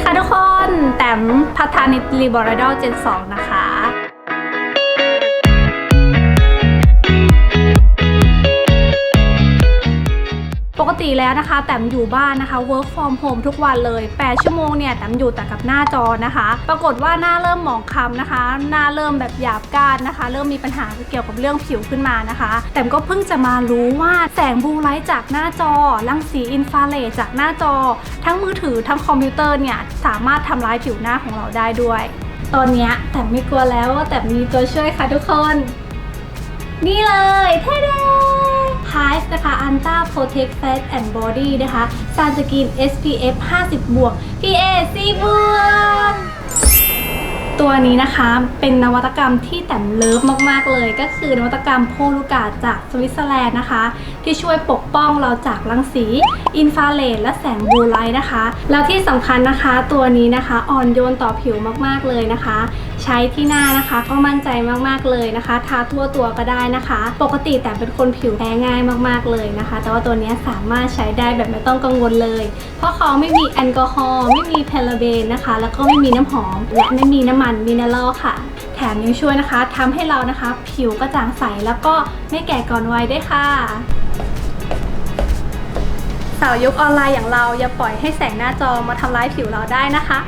ดีค่ะทุกคน แต้มพัฒนิตรีบอร์ดอลเจน2นะคะ ปกติแล้วนะคะ แต้มอยู่บ้านนะคะ work from home ทุกวันเลย 8 ชั่วโมงเนี่ยแต้มอยู่แต่กับหน้าจอนะคะ ปรากฏว่าหน้าเริ่มหมองคล้ำนะคะ หน้าเริ่มแบบหยาบก้านนะคะ เริ่มมีปัญหาเกี่ยวกับเรื่องผิวขึ้นมานะคะ แต้มก็เพิ่งจะมารู้ว่าแสงบูไลท์จากหน้าจอรังสีอินฟราเรดจากหน้าจอ ทั้งมือถือทั้งคอมพิวเตอร์เนี่ยสามารถทำร้ายผิวหน้าของเราได้ด้วย ตอนนี้แต้มไม่กลัวแล้วว่าแต้มมีตัวช่วยค่ะทุกคน นี่เลยเท่ นะคะ Anta Protect Fat and Body นะคะ Sunscreen SPF 50 บวก PA 4บวกตัวนี้นะคะเป็นนวัตกรรมที่แต้มเลิฟมากๆเลย ก็คือนวัตกรรมโพลูกาจากสวิตเซอร์แลนด์นะคะ ที่ช่วยปกป้องเราจากรังสี อินฟราเรดและแสงบลูไลท์นะคะ แล้วที่สำคัญนะคะตัวนี้นะคะอ่อนโยนต่อผิวมากๆเลยนะคะใช้ที่หน้านะคะ ก็มั่นใจมากๆเลยนะคะ ทาทั่วตัวก็ได้นะคะ ปกติแต่เป็นคนผิวแพ้ง่ายมากๆเลยนะคะ แต่ว่าตัวนี้สามารถใช้ได้แบบไม่ต้องกังวลเลย เพราะเขาไม่มีแอลกอฮอล์ไม่มีพาราเบนนะคะ แล้วก็ไม่มีน้ำหอม และไม่มีน้ำมันมินเนอรัลค่ะ แถมยังช่วยนะคะทำให้เรานะคะ ผิวกระจ่างใสแล้วก็ไม่แก่ก่อนวัยด้วยค่ะสาวยุคออนไลน์อย่างเราอย่าปล่อยให้แสงหน้าจอมาทำร้ายผิวเราได้นะคะ